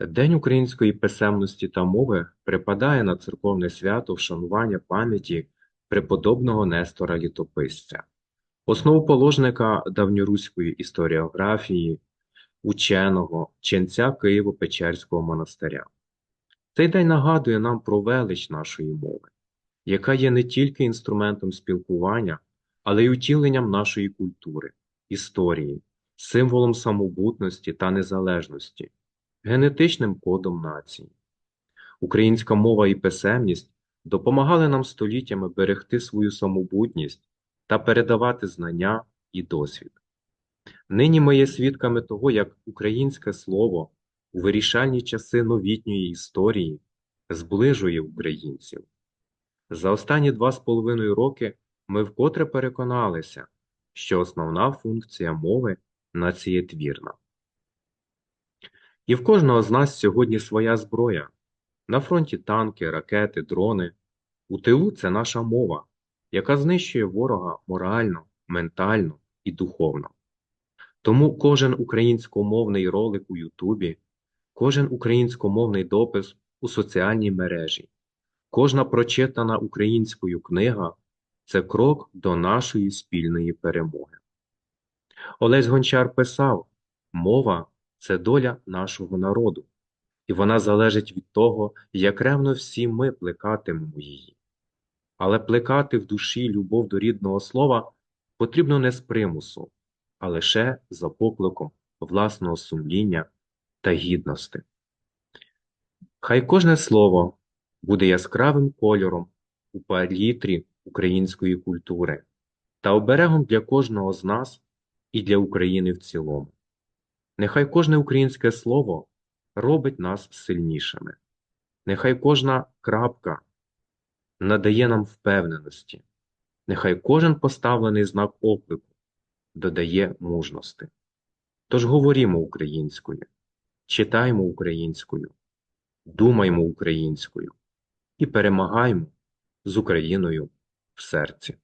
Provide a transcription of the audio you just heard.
День української писемності та мови припадає на церковне свято вшанування пам'яті преподобного Нестора Літописця, основоположника давньоруської історіографії, ученого, ченця Києво-Печерського монастиря. Цей день нагадує нам про велич нашої мови, яка є не тільки інструментом спілкування, але й утіленням нашої культури, історії, символом самобутності та незалежності, генетичним кодом нації. Українська мова і писемність допомагали нам століттями берегти свою самобутність та передавати знання і досвід. Нині ми є свідками того, як українське слово у вирішальні часи новітньої історії зближує українців. За останні два з половиною роки ми вкотре переконалися, що основна функція мови націєтвірна. І в кожного з нас сьогодні своя зброя. На фронті танки, ракети, дрони. У тилу це наша мова, яка знищує ворога морально, ментально і духовно. Тому кожен українськомовний ролик у Ютубі, кожен українськомовний допис у соціальній мережі, кожна прочитана українською книга це крок до нашої спільної перемоги. Олесь Гончар писав: мова це доля нашого народу, і вона залежить від того, як ревно всі ми плекатимемо її. Але плекати в душі любов до рідного слова потрібно не з примусу, а лише за покликом власного сумління та гідності. Хай кожне слово буде яскравим кольором у палітрі української культури та оберегом для кожного з нас і для України в цілому. Нехай кожне українське слово робить нас сильнішими. Нехай кожна крапка надає нам впевненості. Нехай кожен поставлений знак оклику додає мужності. Тож говорімо українською, читаймо українською, думаймо українською і перемагаймо з Україною в серці.